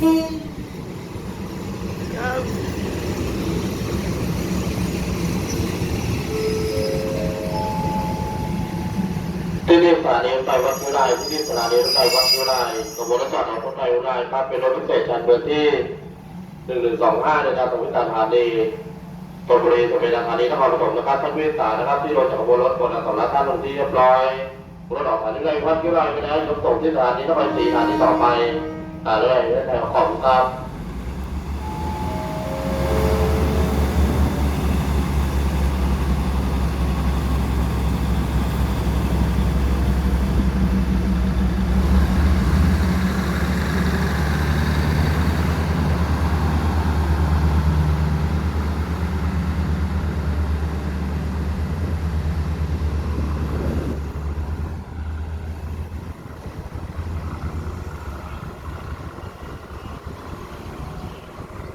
ที่นี่สถานีรถไฟวัดวิไลที่นี่สถานีรถไฟวัดวิไลขบวนรถจอดของรถไฟวิไลครับเป็นรถพิเศชั้นเบอร์ที่หนึ่งหนึ่งสองห้าในการสมุทรสานีตบุรีสมุทรสานีนครปฐมนะครับท่านผู้โดยสานะครับ ที่รถจากขบวนรถบนอัสสรท่านลงที่เรียบร้อยรถออกสถานีรถไฟวัดวิไลไปแล้วรกส่งที่สถานีรถไฟสีสถานีต่อไป อ่าเรื่อยๆขอบคุณครับ